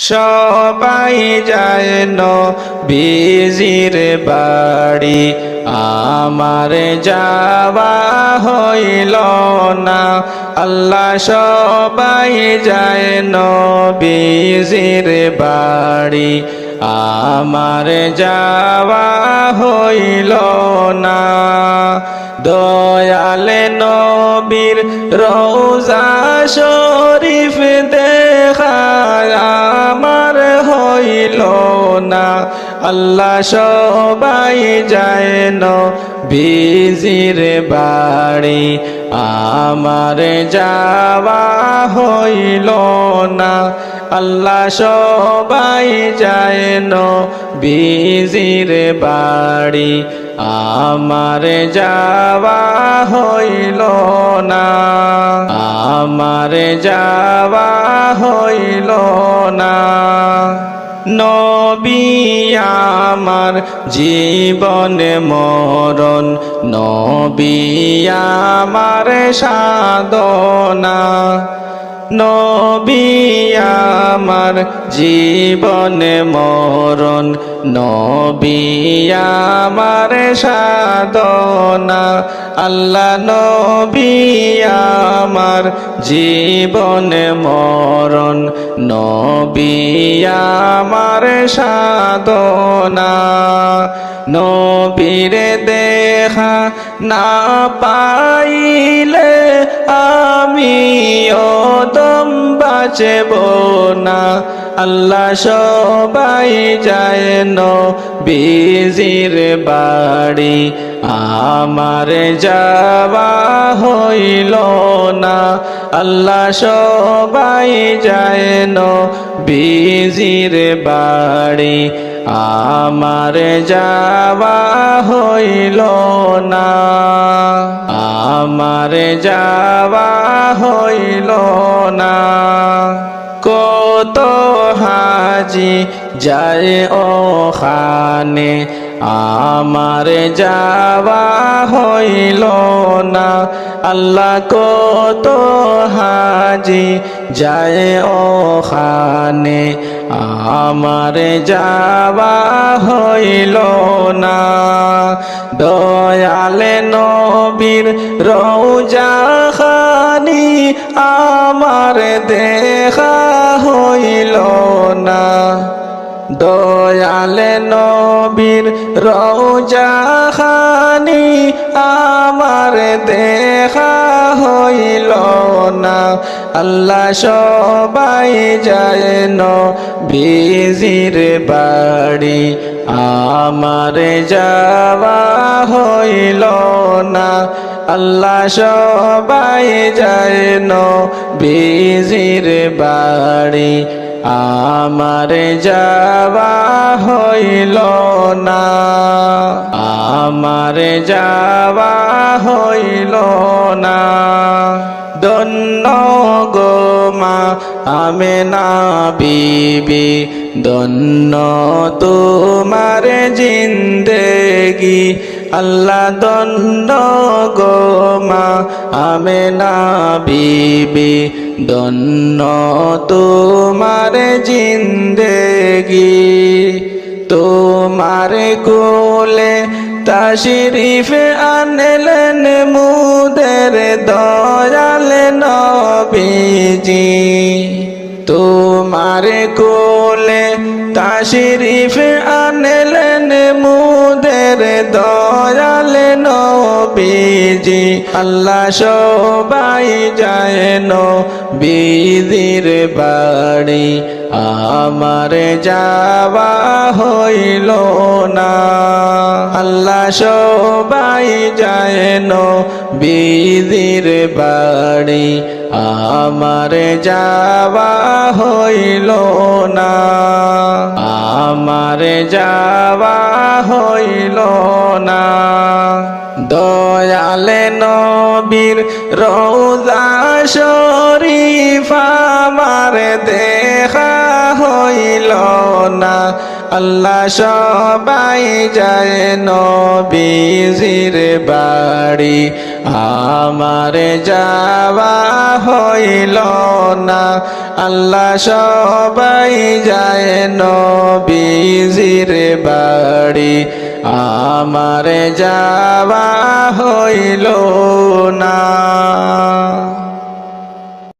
সবাই যায় বিজির বাড়ি। আমার যাওয়া হইল না। আল্লাহ সবাই যায় বিজির বাড়ি। আমার যাওয়া হইল না। দয়ালে নবীর রোজা শরীফ দেখা আল্লাহ সবাই যায় বিজির বাড়ি, আমার যাওয়া হইল না। আল্লাহ সবাই যায় বিজির বাড়ি, আমার যাওয়া হইল না। আমার যাওয়া হইল না। নবী আমার জীবন মরণ নবী আমার সাধনা নবী আমার জীবন মরণ নবী আমার সাধনা, আল্লাহ নবী আমার জীবন মরণ, নবী আমার সাধনা। নবীরে দেখা না পাইলে আমি দম বাঁচব না। আল্লাহ সবাই যায় বিজির বাড়ি। আমার যাওয়া হইল না। আল্লাহ সবাই যায় বিজির বাড়ি। আমার যাওয়া হইল না। আমার যাওয়া হইল না। কত হাজি যায় ওখানে। আমার যাওয়া হইল না। আল্লাহ কত হাজি যায় ওখানে। আমার যাওয়া হইল না। দয়ালে নবীর রৌজা খানি আমার দেখা হইল না। দয়ালে নবীর রৌজা খানি আমার দেখা হইল না। আল্লাহ সবাই যায় বিজির বাড়ি আমার যাওয়া হইল না। আল্লাহ সবাই যায় বিজির বাড়ি আমার যাওয়া হইল না। আমার যাওয়া হইল না। দন্ন গোমা আমে না বিবি, দন্ন তোমার জিন্দেগি। আল্লাহ দন্ন গোমা আমে না বিবি দন্ন তোমার জিন্দেগি, তোমার কোলে তাশরিফ আনলেন মুদের দয়াল নবীজি। তোমার কোলে তাশরিফ আনলেন মুদের দয়াল নবীজি আল্লাহ সবাই যায় বিদির বাড়ি, আমার যাওয়া হইল না। আল্লাহ সবাই যায় বিদির বাড়ি, আমার যাওয়া হইল না। আমার যাওয়া হইল না। রোজা শরীফ আমার দেখা হইল না। আল্লাহ সবাই যায় নবীজির বাড়ি। আমার যাওয়া হইল না। আল্লাহ সবাই যায় নবীজির বাড়ি। আমার যাওয়া হইল না।